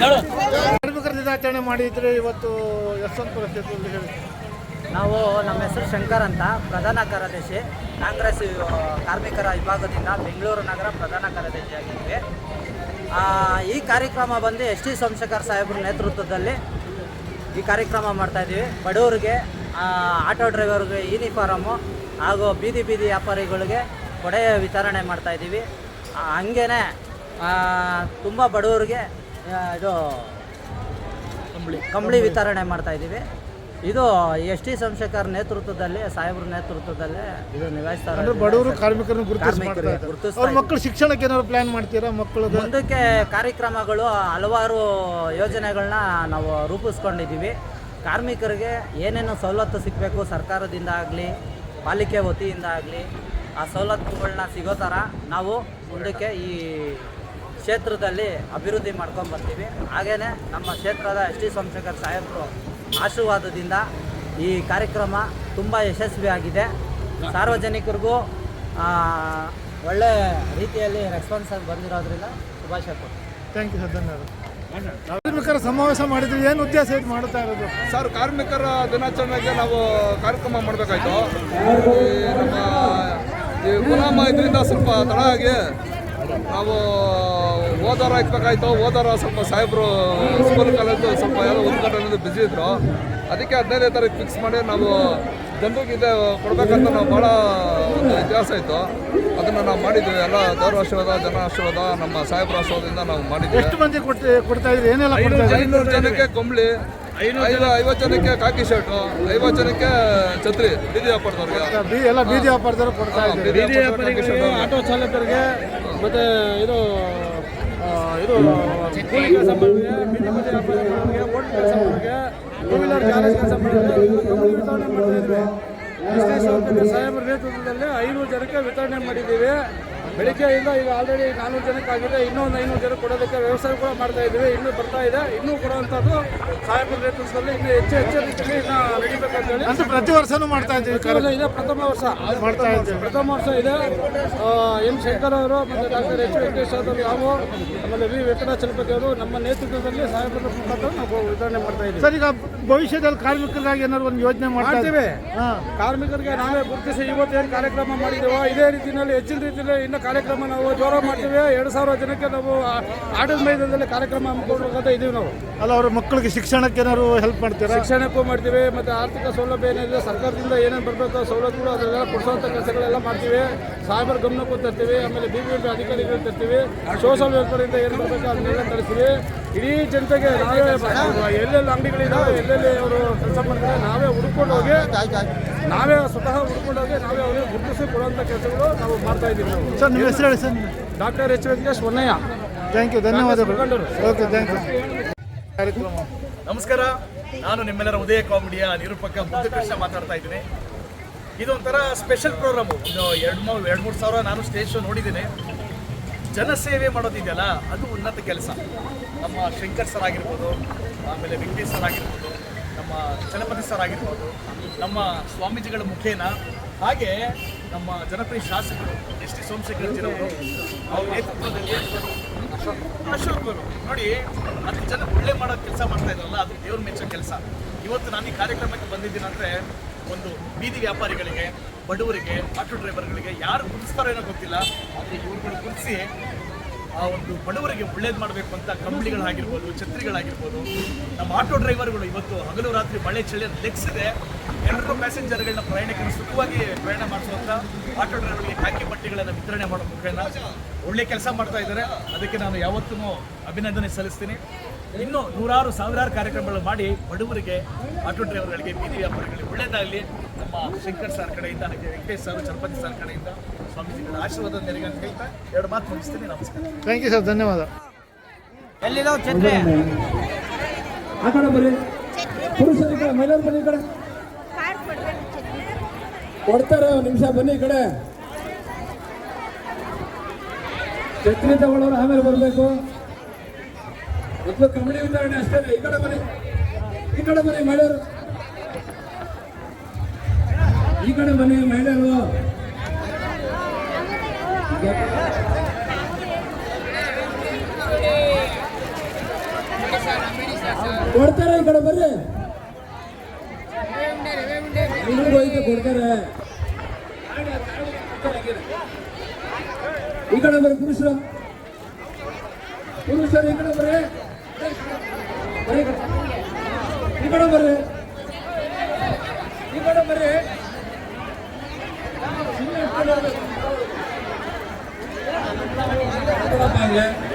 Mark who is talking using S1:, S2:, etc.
S1: ಹೇಳು
S2: ಕಾರ್ಮಿಕರ ಮಾಡಿದ್ರೆ ಇವತ್ತು ಯಶವಂತಪುರ
S3: ನಾವು ನಮ್ಮ ಹೆಸರು ಶಂಕರ್ ಅಂತ ಪ್ರಧಾನ ಕಾರ್ಯದರ್ಶಿ. ಕಾಂಗ್ರೆಸ್ ಕಾರ್ಮಿಕರ ವಿಭಾಗದಿಂದ ಬೆಂಗಳೂರು ನಗರ ಪ್ರಧಾನ ಕಾರ್ಯದರ್ಶಿಯಾಗಿದ್ವಿ ಆ, ಈ ಕಾರ್ಯಕ್ರಮ ಬಂದು ಎಸ್ ಟಿ ಸೋಮಶೇಖರ್ ಸಾಹೇಬ್ರ ನೇತೃತ್ವದಲ್ಲಿ ಈ ಕಾರ್ಯಕ್ರಮ ಮಾಡ್ತಾ ಇದ್ದೀವಿ ಬಡವರಿಗೆ ಆಟೋ ಡ್ರೈವರ್ಗೆ ಯೂನಿಫಾರಮು ಹಾಗೂ ಬೀದಿ ಬೀದಿ ವ್ಯಾಪಾರಿಗಳಿಗೆ ಕೊಡೆಯ ವಿತರಣೆ ಮಾಡ್ತಾಯಿದ್ದೀವಿ ಹಂಗೇ ತುಂಬ ಬಡವರಿಗೆ ಇದು ಕಂಬಳಿ. ಕಂಬಳಿ ವಿತರಣೆ ಮಾಡ್ತಾಯಿದ್ದೀವಿ ಇದು ಎಸ್ ಟಿ ಸೋಮಶೇಖರ್ ನೇತೃತ್ವದಲ್ಲಿ ಸಾಹೇಬ್ರ ನೇತೃತ್ವದಲ್ಲಿ ಇದು ನಿಭಾಯಿಸ್ತಾರೆ
S2: ಬಡವರು ಕಾರ್ಮಿಕರನ್ನು ಗುರುತಿಸ್ತಾರೆ ಮಕ್ಕಳು ಶಿಕ್ಷಣಕ್ಕೆ ಏನಾದ್ರು ಪ್ಲಾನ್ ಮಾಡ್ತೀರಾ ಮಕ್ಕಳು
S3: ಮುಂದಕ್ಕೆ ಕಾರ್ಯಕ್ರಮಗಳು ಹಲವಾರು ಯೋಜನೆಗಳನ್ನ ನಾವು ರೂಪಿಸ್ಕೊಂಡಿದ್ದೀವಿ. ಕಾರ್ಮಿಕರಿಗೆ ಏನೇನು ಸವಲತ್ತು ಸಿಗಬೇಕು ಸರ್ಕಾರದಿಂದ ಆಗಲಿ, ಪಾಲಿಕೆ ವತಿಯಿಂದ ಆಗಲಿ, ಆ ಸವಲತ್ತುಗಳನ್ನ ಸಿಗೋ ಥರ ನಾವು ಮುಂದಕ್ಕೆ ಈ ಕ್ಷೇತ್ರದಲ್ಲಿ ಅಭಿವೃದ್ಧಿ ಮಾಡ್ಕೊಂಡು ಬರ್ತೀವಿ. ಹಾಗೆಯೇ ನಮ್ಮ ಕ್ಷೇತ್ರದ ಎಸ್ ಟಿ ಸೋಮಶೇಖರ್ ಸಾಹೇಬರು ಆಶೀರ್ವಾದದಿಂದ ಈ ಕಾರ್ಯಕ್ರಮ ತುಂಬ ಯಶಸ್ವಿಯಾಗಿದೆ ಸಾರ್ವಜನಿಕರಿಗೂ ಒಳ್ಳೆ ರೀತಿಯಲ್ಲಿ ರೆಸ್ಪಾನ್ಸ್ ಬಂದಿರೋದ್ರಿಂದ ಶುಭಾಶಯ ಕೊಡ್ತೀನಿ.
S2: ಥ್ಯಾಂಕ್ ಯು ಸರ್ ಧನ್ಯವಾದ ಕಾರ್ಮಿಕರ ಸಮಾವೇಶ ಮಾಡಿದ್ವಿ. ಏನು ಉದ್ದೇಶ ಇದು ಮಾಡ್ತಾ ಇರೋದು?
S4: ಸರ್, ಕಾರ್ಮಿಕರ ದಿನಾಚರಣೆಗೆ ನಾವು ಕಾರ್ಯಕ್ರಮ ಮಾಡಬೇಕಾಯ್ತು. ನಮ್ಮ ಈ ಗುಲಾಮ ಇದರಿಂದ ಸ್ವಲ್ಪ ತಡ ಆಗಿ ನಾವು ಓದಾರ ಇಕ್ಬೇಕಾಯ್ತು. ಓದಾರ ಸ್ವಲ್ಪ ಸಾಹೇಬರು ಸ್ಕೂಲ್ ಕಾಲೇಜು ಸ್ವಲ್ಪ ಯಾವುದೋ ಉದ್ಘಾಟನೆ ಬ್ಯುಸಿ ಇದ್ರು. ಅದಕ್ಕೆ ಹದಿನೈದನೇ ತಾರೀಕು ಫಿಕ್ಸ್ ಮಾಡಿ ನಾವು ಜನರಿಗೆ ಇದೆ ಕೊಡ್ಬೇಕಂತ ನಾವು ಭಾಳ ಇತಿಹಾಸ ಇತ್ತು. ಅದನ್ನು ನಾವು ಮಾಡಿದ್ವಿ. ಎಲ್ಲ ದೇವರ ಆಶೀರ್ವಾದ ಜನ ಆಶೀರ್ವಾದ ನಮ್ಮ ಸಾಹೇಬರ ಆಶೀರ್ವಾದದಿಂದ ನಾವು ಮಾಡಿದ್ವಿ.
S2: ಎಷ್ಟು ಮಂದಿ ಕೊಟ್ಟು ಕೊಡ್ತಾ ಇದ್ರಿ ಏನೆಲ್ಲ ಕೊಡ್ತಾ ಇದ್ರಿ
S4: ಐನೂರು ಜನಕ್ಕೆ ಕೊಂಬ್ಳಿ ಐದು ಐವತ್ತು ಜನಕ್ಕೆ ಕಾಕಿ ಶರ್ಟು ಐವತ್ತು ಜನಕ್ಕೆ ಛತ್ರಿ ಬೀದಿ ವ್ಯಾಪಾರದವ್ರಿಗೆ.
S2: ಬೀ ಎಲ್ಲ ಬೀದಿ ವ್ಯಾಪಾರದವರು ಕೊಡ್ತಾ ಇದ್ದಾರೆ.
S4: ಬೀದಿ ವ್ಯಾಪಾರದವ್ರಿಗೆ ಕಾಕಿ shirt.
S5: ಆಟೋ ಚಾಲಕರಿಗೆ ಮತ್ತೆ ಇದು ಆ, ಇದು ಕೂಲಿ ಸಂಬಂಧ ಮಾಡೋರಿಗೆ ಬೀದಿ ಬದಿ ವ್ಯಾಪಾರಿಗಳಿಗೆ ಹೋಟೆಲ್ ಕೆಲಸ ಮಾಡೋರಿಗೆ ಟೂ ವೀಲರ್ ಗ್ಯಾರೇಜ್ ಕೆಲಸ ಮಾಡೋರಿಗೆ ಕಂಬಳಿ ವಿತರಣೆ ಮಾಡ್ತಾ ಇದ್ವಿ. ಎಸ್ ಟಿ ಸೌಕರ್ಯ ಸಾಹೇಬರ ನೇತೃತ್ವದಲ್ಲಿ ಐನೂರು ಜನಕ್ಕೆ ವಿತರಣೆ ಮಾಡಿದ್ದೀವಿ. ಬೆಳಿಗ್ಗೆಯಿಂದ ಈಗ ಆಲ್ರೆಡಿ ನಾನ್ನೂರು ಜನಕ್ಕೆ ಆಗಿದೆ ಒಂದು ಐನೂರು ಜನ ಕೊಡೋದಕ್ಕೆ ವ್ಯವಸ್ಥೆ ಕೂಡ ಮಾಡ್ತಾ ಇದ್ದೀವಿ ಇನ್ನೂ ಬರ್ತಾ ಇದೆ ಇನ್ನೂ ಕೊಡುವಂಥದ್ದು ಸಾಹೇಬರ ನೇತೃತ್ವದಲ್ಲಿ ಇನ್ನೂ ಹೆಚ್ಚು ಹೆಚ್ಚು ರೀತಿಯಲ್ಲಿ ಇನ್ನು ನಡಿಬೇಕಂತ ಹೇಳಿ.
S2: ಅಂತ ಪ್ರತಿ ವರ್ಷನೂ ಮಾಡ್ತಾ ಇದ್ದೀವಿ
S3: ಇದೆ ಪ್ರಥಮ ವರ್ಷ.
S2: ಮಾಡ್ತಾ ಇದ್ದೀವಿ.
S3: ಪ್ರಥಮ ವರ್ಷ ಇದೆ. ಎಂ ಶಂಕರ್ ಅವರು ಮತ್ತು ಡಾಕ್ಟರ್ ಎಚ್ ವೆಂಕಟೇಶ್ ಅವರು ನಾವು ಆಮೇಲೆ ವಿ ವೆಂಕಟಾಚಲಪತಿ ಅವರು ನಮ್ಮ ನೇತೃತ್ವದಲ್ಲಿ ಸಾಹೇಬರ ಮುಖಾಂತರ ನಾವು ವಿತರಣೆ ಮಾಡ್ತಾ ಇದ್ದೀವಿ.
S2: ಸರ್ ಈಗ ಭವಿಷ್ಯದಲ್ಲಿ ಕಾರ್ಮಿಕರಿಗಾಗಿ ಏನಾದ್ರು ಒಂದು ಯೋಜನೆ ಮಾಡ್ತಾ
S3: ಮಾಡ್ತೀವಿ. ಕಾರ್ಮಿಕರಿಗೆ ನಾವೇ ಗುರುತಿಸಿ ಇವತ್ತೇನು ಕಾರ್ಯಕ್ರಮ ಮಾಡಿದ್ದೇವೋ ಇದೇ ರೀತಿಯಲ್ಲಿ ಹೆಚ್ಚಿನ ರೀತಿಯಲ್ಲಿ ಇನ್ನು ಕಾರ್ಯಕ್ರಮ ನಾವು ಜೋರ ಮಾಡ್ತೀವಿ. ಎರಡು ಸಾವಿರ ಜನಕ್ಕೆ ನಾವು ಆಟದ ಮೈದಾನದಲ್ಲಿ ಕಾರ್ಯಕ್ರಮ ಹಮ್ಮಿಕೊಳ್ಬೇಕಂತ ಇದೀವಿ ನಾವು.
S2: ಅಲ್ಲ ಅವ್ರ ಮಕ್ಕಳಿಗೆ ಶಿಕ್ಷಣಕ್ಕೆ ಏನಾದ್ರು ಹೆಲ್ಪ್ ಮಾಡ್ತೀರಾ?
S3: ಶಿಕ್ಷಣಕ್ಕೂ ಮಾಡ್ತೀವಿ ಮತ್ತು ಆರ್ಥಿಕ ಸೌಲಭ್ಯ ಏನಿದೆ ಸರ್ಕಾರದಿಂದ ಏನೇನು ಬರಬೇಕು ಸವಲತ್ತುಗಳು ಅದನ್ನೆಲ್ಲ ಕೊಡಿಸುವಂಥ ಕೆಲಸಗಳೆಲ್ಲ ಮಾಡ್ತೀವಿ. ಸಾಯ್ಬರ್ ಗಮನಕ್ಕೂ ತರ್ತೀವಿ ಆಮೇಲೆ ಬಿ ಬಿ ಎಂ ಪಿ ಅಧಿಕಾರಿಗಳು ತರ್ತೀವಿ. ಸೋಷಲ್ ವೆಲ್ಫೇರಿಂದ ಏನು ಬರಬೇಕು ಅದನ್ನೆಲ್ಲ ತರಿಸ್ತೀವಿ ಇಡೀ ಜನತೆಗೆ ನಾವೇ ಎಲ್ಲೆಲ್ಲಿ ಅಂಗಡಿಗಳಿದ್ದಾವೆ ಎಲ್ಲೆಲ್ಲಿ ಅವರು ಕೆಲಸ ಮಾಡ್ತಾರೆ ನಾವೇ ಹುಡ್ಕೊಂಡು ಹೋಗಿ ನಾವೇ ಸ್ವತಃ ಹುಡ್ಕೊಂಡೋಗಿ ನಾವೇ ಅವರಿಗೆ ಗುರುತಿಸಿ ಕೊಡುವಂಥ ಕೆಲಸಗಳು ನಾವು ಮಾಡ್ತಾ ಇದ್ದೀವಿ. ನಾವು
S2: ಸರ್ ನಿಮ್ಮ ಹೆಸರು ಹೇಳಿ sir
S3: doctor H. Venkatesh Onnayya
S2: thank you ಧನ್ಯವಾದಗಳು. ಓಕೆ ಥ್ಯಾಂಕ್ ಯು ಕಾರ್ಯಕ್ರಮ
S6: ನಮಸ್ಕಾರ. ನಾನು ನಿಮ್ಮೆಲ್ಲರ ಉದಯ ಕಾಮಿಡಿಯ ನಿರೂಪಕ ಮುದ್ದುಕೃಷ್ಣ ಮಾತಾಡ್ತಾ ಇದ್ದೀನಿ. ಇದೊಂಥರ ಸ್ಪೆಷಲ್ ಪ್ರೋಗ್ರಾಮು ಒಂದು ಎರಡು ಮೂರು ಎರಡು ಮೂರು ಸಾವಿರ ನಾನು ಸ್ಟೇಜ್ ಶೋ ನೋಡಿದ್ದೀನಿ. ಜನಸೇವೆ ಮಾಡೋದಿದೆಯಲ್ಲ ಅದು ಉನ್ನತ ಕೆಲಸ. ನಮ್ಮ ಶಂಕರ್ ಸರ್ ಆಗಿರ್ಬೋದು ಆಮೇಲೆ ವೆಂಕಟೇಶ್ ಸರ್ ಆಗಿರ್ಬೋದು ನಮ್ಮ ಜನಪತಿ ಸರ್ ಆಗಿರ್ಬೋದು, ನಮ್ಮ ಸ್ವಾಮೀಜಿಗಳ ಮುಖೇನ, ಹಾಗೆ ನಮ್ಮ ಜನಪ್ರಿಯ ಶಾಸಕರು, ಎಸ್ ಟಿ ಸೋಮಶೇಖರ್ ಜಿರವರು ಅವ್ರ ನೇತೃತ್ವದಲ್ಲಿ ಅಶೋಕ್ ಅವರು ನೋಡಿ ಹತ್ತು ಜನ ಒಳ್ಳೆ ಮಾಡೋ ಕೆಲಸ ಮಾಡ್ತಾ ಇದ್ರಲ್ಲ ಅದು ದೇವ್ರ ಮೆಚ್ಚೋ ಕೆಲಸ. ಇವತ್ತು ನಾನು ಈ ಕಾರ್ಯಕ್ರಮಕ್ಕೆ ಬಂದಿದ್ದೀನಿ ಅಂದರೆ, ಒಂದು ಬೀದಿ ವ್ಯಾಪಾರಿಗಳಿಗೆ, ಬಡವರಿಗೆ, ಆಟೋ ಡ್ರೈವರ್ಗಳಿಗೆ ಯಾರು ಗುರುತಿಸ್ತಾರೋ ಏನೋ ಗೊತ್ತಿಲ್ಲ, ಆದರೆ ಇವ್ರುಗಳು ಗುರುತಿಸಿ ಆ ಒಂದು ಬಡವರಿಗೆ ಒಳ್ಳೇದು ಮಾಡಬೇಕು ಅಂತ ಕಂಬಳಿಗಳಾಗಿರ್ಬೋದು ಛತ್ರಿಗಳಾಗಿರ್ಬೋದು, ನಮ್ಮ ಆಟೋ ಡ್ರೈವರ್ಗಳು ಇವತ್ತು ಹಗಲು ರಾತ್ರಿ ಮಳೆ ಚಳಿ ಲೆಕ್ಸಿದೆ ಎಲ್ಲರಿಗೂ ಪ್ಯಾಸೆಂಜರ್ಗಳನ್ನ ಪ್ರಯಾಣಿಕರು ಸುಖವಾಗಿ ಪ್ರಯಾಣ ಮಾಡಿಸುವಂಥ ಆಟೋ ಡ್ರೈವರ್ಗೆ ಖಾಕಿ ಬಟ್ಟೆಗಳನ್ನು ವಿತರಣೆ ಮಾಡೋ ಮುಖೇನ ಒಳ್ಳೆ ಕೆಲಸ ಮಾಡ್ತಾ ಇದ್ದಾರೆ. ಅದಕ್ಕೆ ನಾನು ಯಾವತ್ತೂ ಅಭಿನಂದನೆ ಸಲ್ಲಿಸ್ತೀನಿ. ಇನ್ನೂ ನೂರಾರು ಸಾವಿರಾರು ಕಾರ್ಯಕ್ರಮಗಳು ಮಾಡಿ ಬಡವರಿಗೆ, ಆಟೋ ಡ್ರೈವರ್ಗಳಿಗೆ, ಬೀದಿ ವ್ಯಾಪಾರಿಗಳಿಗೆ ಒಳ್ಳೇದಾಗಲಿ. ನಮ್ಮ ಶಂಕರ್ ಸರ್ ಕಡೆಯಿಂದ, ಹಾಗೆ ವೆಂಕಟೇಶ್ ಸರ್, ಚಲಪತಿ ಸರ್ ಕಡೆಯಿಂದ ಸ್ವಾಮೀಜಿಗಳ ಆಶೀರ್ವಾದ ನೆರಗೆ ಅಂತ ಹೇಳ್ತಾ ಎರಡು ಮಾತು ಮುಗಿಸ್ತೀನಿ ನಮಸ್ಕಾರ
S2: ಥ್ಯಾಂಕ್ ಯು ಸರ್ ಧನ್ಯವಾದ.
S3: ಎಲ್ಲಿದಾವ್ ಛತ್ರಿ?
S5: ಆ ಕಡೆ ಬರ್ರಿ ಪುರುಷರ ಈ ಕಡೆ ಮಹಿಳೆಯರು ಬನ್ನಿ ಈ ಕಡೆ. ಕೊಡ್ತಾರೆ ಒಂದು ನಿಮಿಷ ಬನ್ನಿ ಈ ಕಡೆ. ಛತ್ರಿ ತಗೊಳ್ಳೋರು ಆಮೇಲೆ ಬರಬೇಕು. ಮೊದಲು ಕಬಡ್ಡಿ ವಿತರಣೆ ಅಷ್ಟೇ ಈ ಕಡೆ ಬನ್ನಿ. ಈ ಕಡೆ ಬನ್ನಿ ಮಹಿಳೆಯರು.
S7: ಈ ಕಡೆ ಬನ್ನಿ ಮಹಿಳೆಯರು. ಕೊಡ್ತಾರೆ ಈ ಕಡೆ ಬರ್ರಿ. ನಿಮ್ಗೂ ಹೋಯ್ತು ಕೊಡ್ತಾರೆ. ಈ ಕಡೆ ಬರ್ರಿ ಪುರುಷರು. ಪುರುಷರು ಈ ಕಡೆ ಬರ್ರಿ. ಬರ್ರಿ ಈ ಕಡೆ. ಈ ಕಡೆ ಬರ್ರಿ. ಈ ಕಡೆ ಬರ್ರಿ. 对